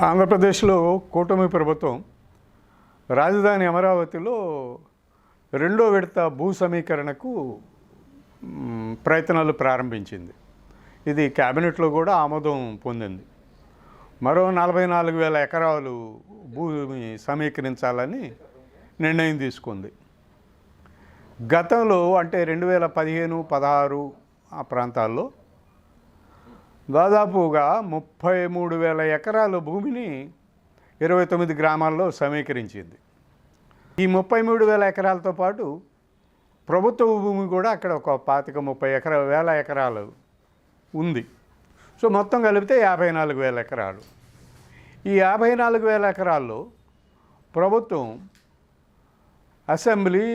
ఆంధ్రప్రదేశ్లో కూటమి ప్రభుత్వం రాజధాని అమరావతిలో రెండో విడత భూ సమీకరణకు ప్రయత్నాలు ప్రారంభించింది. ఇది క్యాబినెట్లో కూడా ఆమోదం పొందింది. మరో నలభై నాలుగు వేల ఎకరాలు భూమి సమీకరించాలని నిర్ణయం తీసుకుంది. గతంలో అంటే రెండు వేల పదిహేను పదహారు ఆ ప్రాంతాల్లో దాదాపుగా ముప్పై మూడు వేల ఎకరాల భూమిని ఇరవై తొమ్మిది గ్రామాల్లో సమీకరించింది. ఈ ముప్పై మూడు వేల ఎకరాలతో పాటు ప్రభుత్వ భూమి కూడా అక్కడ ఒక పాతిక ముప్పై ఎకరా వేల ఎకరాలు ఉంది. సో మొత్తం కలిపితే యాభై నాలుగు వేల ఎకరాలు. ఈ యాభై నాలుగు వేల ఎకరాల్లో ప్రభుత్వం అసెంబ్లీ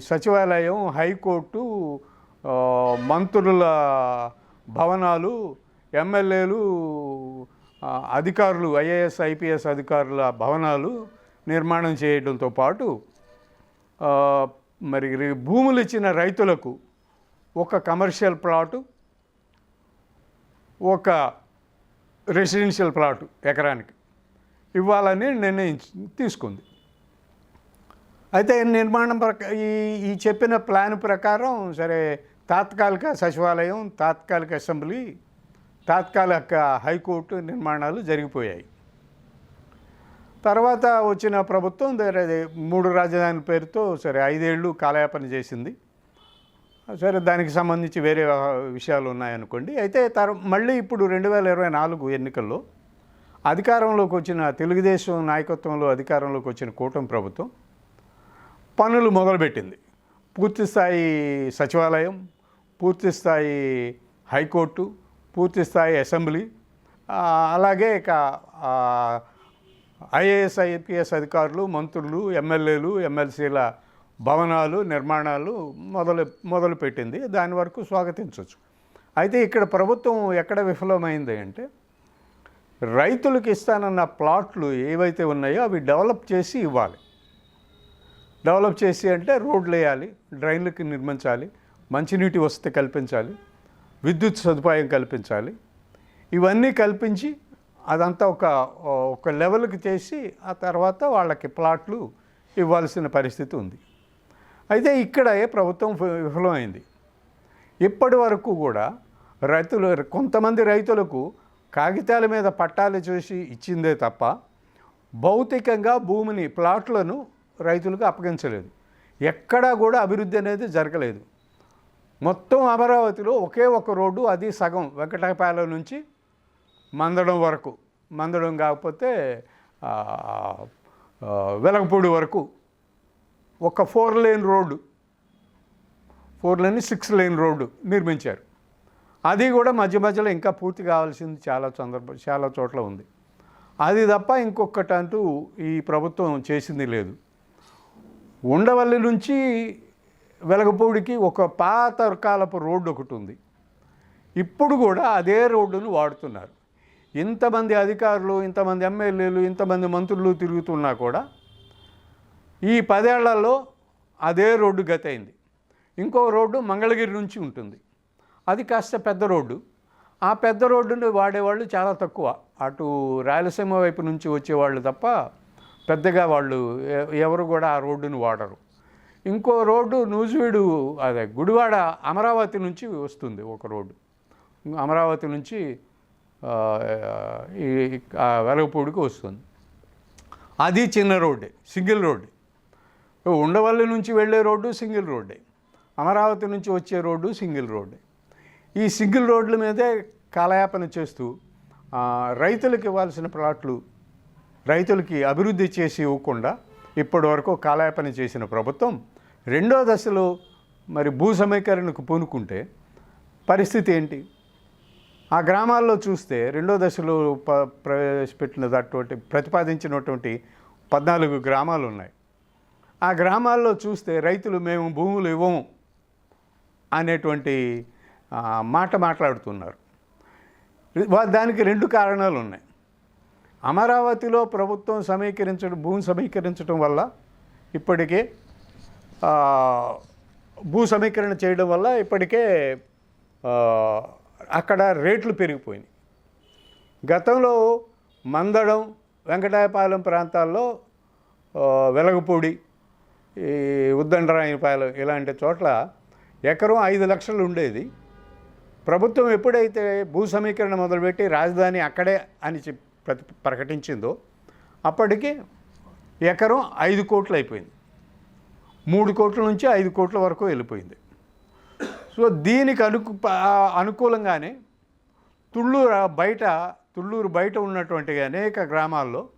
సచివాలయం హైకోర్టు మంత్రుల భవనాలు ఎమ్మెల్యేలు అధికారులు ఐఏఎస్ ఐపీఎస్ అధికారుల భవనాలు నిర్మాణం చేయడంతో పాటు మరి భూములు ఇచ్చిన రైతులకు ఒక కమర్షియల్ ప్లాటు ఒక రెసిడెన్షియల్ ప్లాటు ఎకరానికి ఇవ్వాలని నిర్ణయించి తీసుకుంది. అయితే నిర్మాణం ప్రక ఈ ఈ చెప్పిన ప్లాన్ ప్రకారం సరే తాత్కాలిక సచివాలయం తాత్కాలిక అసెంబ్లీ తాత్కాలిక హైకోర్టు నిర్మాణాలు జరిగిపోయాయి. తర్వాత వచ్చిన ప్రభుత్వం మూడు రాజధానుల పేరుతో సరే ఐదేళ్ళు కాలయాపన చేసింది. సరే దానికి సంబంధించి వేరే విషయాలు ఉన్నాయనుకోండి. అయితే తర్ మళ్ళీ ఇప్పుడు రెండు వేల ఇరవై నాలుగు ఎన్నికల్లో అధికారంలోకి వచ్చిన తెలుగుదేశం నాయకత్వంలో అధికారంలోకి వచ్చిన కూటమి ప్రభుత్వం పనులు మొదలుపెట్టింది. పూర్తిస్థాయి సచివాలయం పూర్తిస్థాయి హైకోర్టు పూర్తిస్థాయి అసెంబ్లీ. అలాగే ఇక ఐఏఎస్ ఐపీఎస్ అధికారులు మంత్రులు ఎమ్మెల్యేలు ఎమ్మెల్సీల భవనాలు నిర్మాణాలు మొదలు మొదలుపెట్టింది దాని వరకు స్వాగతించవచ్చు అయితే ఇక్కడ ప్రభుత్వం ఎక్కడ విఫలమైంది అంటే రైతులకు ఇస్తానన్న ప్లాట్లు ఏవైతే ఉన్నాయో అవి డెవలప్ చేసి ఇవ్వాలి. డెవలప్ చేసి అంటే రోడ్లు వేయాలి డ్రైన్లకి నిర్మించాలి మంచినీటి వసతి కల్పించాలి విద్యుత్ సదుపాయం కల్పించాలి. ఇవన్నీ కల్పించి అదంతా ఒక ఒక లెవెల్కి చేసి ఆ తర్వాత వాళ్ళకి ప్లాట్లు ఇవ్వాల్సిన పరిస్థితి ఉంది. అయితే ఇక్కడ ప్రభుత్వం విఫలమైంది. ఇప్పటి వరకు కూడా రైతులు కొంతమంది రైతులకు కాగితాల మీద పట్టాలు చూసి ఇచ్చిందే తప్ప భౌతికంగా భూమిని ప్లాట్లను రైతులకు అప్పగించలేదు. ఎక్కడా కూడా అభివృద్ధి అనేది జరగలేదు. మొత్తం అమరావతిలో ఒకే ఒక రోడ్డు అది సగం వెంకటపాలెం నుంచి మందడం వరకు. మందడం కాకపోతే వెలగపూడి వరకు. ఒక four lane road. Four lane six lane road నిర్మించారు. అది కూడా మధ్య మధ్యలో ఇంకా పూర్తి కావాల్సింది చాలా సందర్భం చాలా చోట్ల ఉంది. అది తప్ప ఇంకొకటి అంటూ ఈ ప్రభుత్వం చేసింది లేదు. ఉండవల్లి నుంచి వెలగపూడికి ఒక పాత కాలపు రోడ్డు ఒకటి ఉంది. ఇప్పుడు కూడా అదే రోడ్డును వాడుతున్నారు. ఇంతమంది అధికారులు ఇంతమంది ఎమ్మెల్యేలు ఇంతమంది మంత్రులు తిరుగుతున్నా కూడా ఈ పదేళ్ళలో అదే రోడ్డు గతైంది. ఇంకో రోడ్డు మంగళగిరి నుంచి ఉంటుంది. అది కాస్త పెద్ద రోడ్డు. ఆ పెద్ద రోడ్డుని వాడేవాళ్ళు చాలా తక్కువ. అటు రాయలసీమ వైపు నుంచి వచ్చేవాళ్ళు తప్ప పెద్దగా వాళ్ళు ఎ- ఎవరు కూడా ఆ రోడ్డుని వాడరు. ఇంకో రోడ్డు నూజివీడు అదే గుడివాడ అమరావతి నుంచి వస్తుంది ఒక రోడ్డు. అమరావతి నుంచి ఈ వెలగపూడికి వస్తుంది. అది చిన్న రోడ్డే సింగిల్ రోడ్డే. ఉండవల్లి నుంచి వెళ్ళే రోడ్డు సింగిల్ రోడ్డే. అమరావతి నుంచి వచ్చే రోడ్డు సింగిల్ రోడ్డే. ఈ సింగిల్ రోడ్ల మీదే కాలయాపన చేస్తూ రైతులకు ఇవ్వాల్సిన ప్లాట్లు రైతులకి అభివృద్ధి చేసి ఇవ్వకుండా ఇప్పటి వరకు కాలయాపన చేసిన ప్రభుత్వం రెండో దశలో మరి భూ సమీకరణకు పూనుకుంటే పరిస్థితి ఏంటి? ఆ గ్రామాల్లో చూస్తే రెండో దశలో ప ప్రవేశపెట్టినటువంటి ప్రతిపాదించినటువంటి పద్నాలుగు గ్రామాలు ఉన్నాయి. ఆ గ్రామాల్లో చూస్తే రైతులు మేము భూములు ఇవ్వము అనేటువంటి మాట మాట్లాడుతున్నారు. దానికి రెండు కారణాలు ఉన్నాయి. అమరావతిలో ప్రభుత్వం సమీకరించడం భూమి సమీకరించడం వల్ల ఇప్పటికే భూ సమీకరణ చేయడం వల్ల ఇప్పటికే అక్కడ రేట్లు పెరిగిపోయినాయి. గతంలో మందడం వెంకటాయపాలెం ప్రాంతాల్లో వెలగపూడి ఈ ఉద్దండరాయపాలెం ఇలాంటి చోట్ల ఎకరం ఐదు లక్షలు ఉండేది. ప్రభుత్వం ఎప్పుడైతే భూ సమీకరణ మొదలుపెట్టి రాజధాని అక్కడే అని చెప్పి ప్రతి ప్రకటించిందో అప్పటికి ఎకరం ఐదు కోట్లు అయిపోయింది. మూడు కోట్ల నుంచి ఐదు కోట్ల వరకు వెళ్ళిపోయింది. సో దీనికి అనుకు అనుకూలంగానే తుళ్ళూరు బయట తుళ్ళూరు బయట ఉన్నటువంటి అనేక గ్రామాల్లో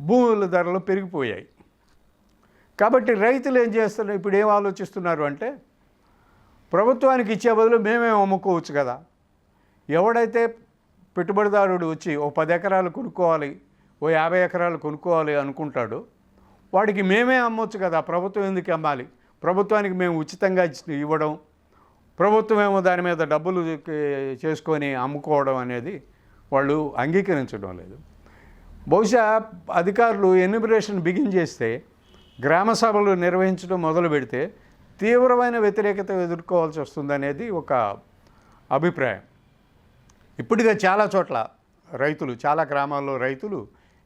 భూముల ధరలు పెరిగిపోయాయి. కాబట్టి రైతులు ఏం చేస్తున్నారు ఇప్పుడు ఏం ఆలోచిస్తున్నారు అంటే ప్రభుత్వానికి ఇచ్చే బదులు మేమే అమ్ముకోవచ్చు కదా. ఎవడైతే పెట్టుబడిదారుడు వచ్చి ఓ పది ఎకరాలు కొనుక్కోవాలి ఓ యాభై ఎకరాలు కొనుక్కోవాలి అనుకుంటాడు. వాడికి మేమే అమ్మొచ్చు కదా ప్రభుత్వం ఎందుకు అమ్మాలి? ప్రభుత్వానికి మేము ఉచితంగా ఇవ్వడం ప్రభుత్వం ఏమో దాని మీద డబ్బులు చేసుకొని అమ్ముకోవడం అనేది వాళ్ళు అంగీకరించడం లేదు. బహుశా అధికారులు ఎన్యూమరేషన్ బిగిన్ చేస్తే గ్రామ సభలు నిర్వహించడం మొదలు పెడితే తీవ్రమైన వ్యతిరేకత ఎదుర్కోవాల్సి వస్తుందనేది ఒక అభిప్రాయం. ఇప్పటికే చాలా చోట్ల రైతులు చాలా గ్రామాల్లో రైతులు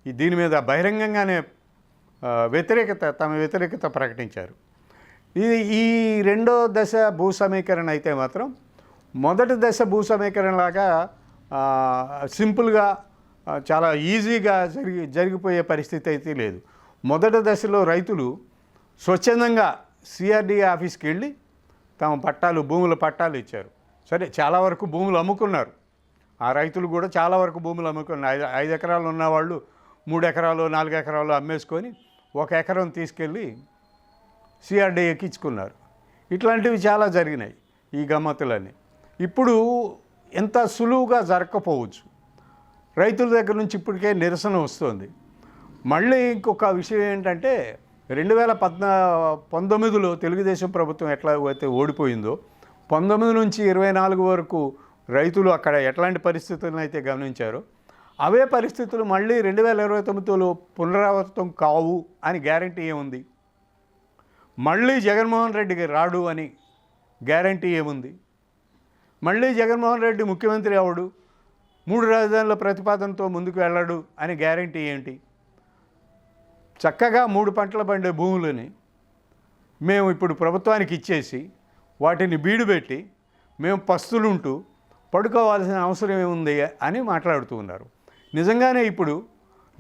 ఈ దీని మీద బహిరంగంగానే వ్యతిరేకత తమ వ్యతిరేకత ప్రకటించారు. ఇది ఈ రెండో దశ భూ సమీకరణ అయితే మాత్రం మొదటి దశ భూ సమీకరణ లాగా సింపుల్గా చాలా ఈజీగా జరిగి జరిగిపోయే పరిస్థితి అయితే లేదు. మొదటి దశలో రైతులు స్వచ్ఛందంగా సిఆర్డీఏ ఆఫీస్కి వెళ్ళి తమ పట్టాలు భూముల పట్టాలు ఇచ్చారు. సరే చాలా వరకు భూములు అమ్ముకున్నారు. ఆ రైతులు కూడా చాలా వరకు భూములు అమ్ముకొని ఐదు ఐదు ఎకరాలు ఉన్నవాళ్ళు మూడు ఎకరాలు నాలుగు ఎకరాలు అమ్మేసుకొని ఒక ఎకరం తీసుకెళ్ళి సిఆర్డీ ఎక్కించుకున్నారు. ఇట్లాంటివి చాలా జరిగినాయి ఈ గమ్మతులన్నీ ఇప్పుడు ఎంత సులువుగా జరగకపోవచ్చు. రైతుల దగ్గర నుంచి ఇప్పటికే నిరసన వస్తుంది. మళ్ళీ ఇంకొక విషయం ఏంటంటే రెండు వేల పద్నా పంతొమ్మిదిలో తెలుగుదేశం ప్రభుత్వం ఎట్లా అయితే ఓడిపోయిందో పంతొమ్మిది నుంచి ఇరవై నాలుగు వరకు రైతులు అక్కడ ఎట్లాంటి పరిస్థితులను అయితే గమనించారో? అవే పరిస్థితులు మళ్ళీ రెండు వేల ఇరవై తొమ్మిదిలో పునరావృతం కావు అని గ్యారంటీ ఏముంది? మళ్ళీ జగన్మోహన్ రెడ్డికి రాడు అని గ్యారంటీ ఏముంది? మళ్ళీ జగన్మోహన్ రెడ్డి ముఖ్యమంత్రి అవడు మూడు రాజధానుల ప్రతిపాదనతో ముందుకు వెళ్ళడు అని గ్యారంటీ ఏంటి? చక్కగా మూడు పంటల పండే భూములని మేము ఇప్పుడు ప్రభుత్వానికి ఇచ్చేసి వాటిని బీడుపెట్టి మేము పస్తులుంటూ పడుకోవాల్సిన అవసరం ఏముంది అని మాట్లాడుతూ ఉన్నారు. నిజంగానే ఇప్పుడు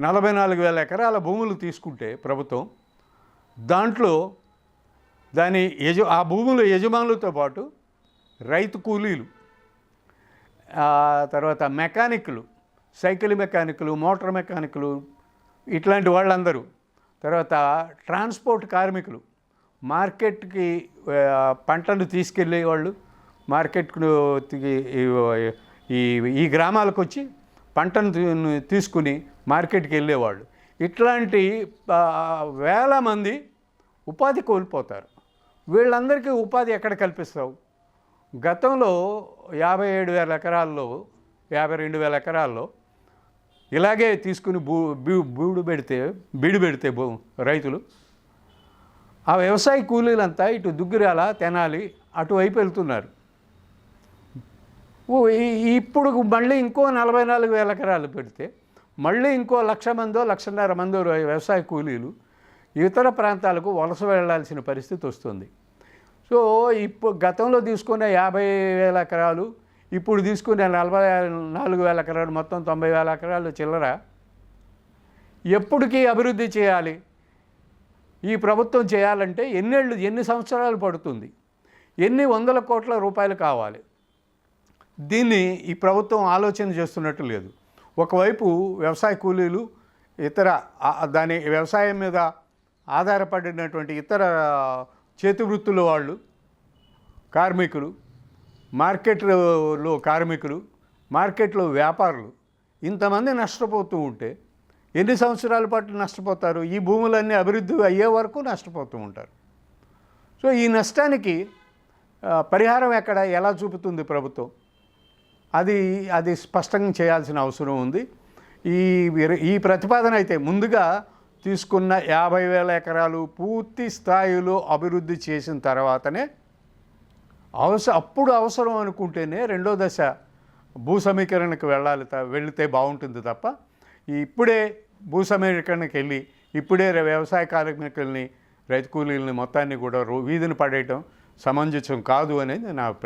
నలభై నాలుగు వేల ఎకరాల భూములు తీసుకుంటే ప్రభుత్వం దాంట్లో దాని యజ ఆ భూముల యజమానులతో పాటు రైతు కూలీలు తర్వాత మెకానిక్లు సైకిల్ మెకానిక్లు మోటార్ మెకానిక్లు ఇట్లాంటి వాళ్ళందరూ తర్వాత ట్రాన్స్పోర్ట్ కార్మికులు మార్కెట్కి పంటలు పంటను తీసుకెళ్ళే వాళ్ళు మార్కెట్కు ఈ- ఈ గ్రామాలకు వచ్చి పంటను తీసుకుని మార్కెట్కి వెళ్ళేవాళ్ళు. ఇట్లాంటి వేల మంది ఉపాధి కోల్పోతారు. వీళ్ళందరికీ ఉపాధి ఎక్కడ కల్పిస్తావు? గతంలో యాభై ఏడు వేల ఎకరాల్లో యాభై రెండు వేల ఎకరాల్లో ఇలాగే తీసుకుని బూ బీ- బీడు పెడితే బీడు పెడితే భూ రైతులు ఆ వ్యవసాయ కూలీలంతా ఇటు దుగ్గిరాల తెనాలి అటువైపు వెళ్తున్నారు. ఇప్పుడు మళ్ళీ ఇంకో నలభై నాలుగు వేల ఎకరాలు పెడితే మళ్ళీ ఇంకో లక్ష మందో లక్షన్నర మందో వ్యవసాయ కూలీలు ఇతర ప్రాంతాలకు వలస వెళ్ళాల్సిన పరిస్థితి వస్తుంది. సో ఇప్పుడు గతంలో తీసుకునే యాభై వేల ఎకరాలు ఇప్పుడు తీసుకునే నలభై నాలుగు వేల ఎకరాలు మొత్తం తొంభై వేల ఎకరాలు చిల్లర. ఎప్పటికీ అభివృద్ధి చేయాలి. ఈ ప్రభుత్వం చేయాలంటే ఎన్నేళ్ళు ఎన్ని సంవత్సరాలు పడుతుంది? ఎన్ని వందల కోట్ల రూపాయలు కావాలి? దీన్ని ఈ ప్రభుత్వం ఆలోచన చేస్తున్నట్టు లేదు. ఒకవైపు వ్యవసాయ కూలీలు ఇతర దాని వ్యవసాయం మీద ఆధారపడినటువంటి ఇతర చేతి వృత్తుల వాళ్ళు కార్మికులు మార్కెట్లో కార్మికులు మార్కెట్లో వ్యాపారులు ఇంతమంది నష్టపోతూ ఉంటే ఎన్ని సంవత్సరాల పాటు నష్టపోతారు? ఈ భూములన్నీ అభివృద్ధి అయ్యే వరకు నష్టపోతూ ఉంటారు. సో ఈ నష్టానికి పరిహారం ఎక్కడ? ఎలా చూపుతుంది ప్రభుత్వం? అది అది స్పష్టంగా చేయాల్సిన అవసరం ఉంది. ఈ ఈ ప్రతిపాదన అయితే ముందుగా తీసుకున్న యాభై వేల ఎకరాలు పూర్తి స్థాయిలో అభివృద్ధి చేసిన తర్వాతనే అవస అప్పుడు అవసరం అనుకుంటేనే రెండో దశ భూ సమీకరణకు వెళ్ళాలి త- వెళితే బాగుంటుంది తప్ప ఇప్పుడే భూ సమీకరణకి వెళ్ళి ఇప్పుడే వ్యవసాయ కార్మికుల్ని రైతు కూలీలని మొత్తాన్ని కూడా రో- వీధిని పడేయటం సమంజసం కాదు అనేది నా అభిప్రాయం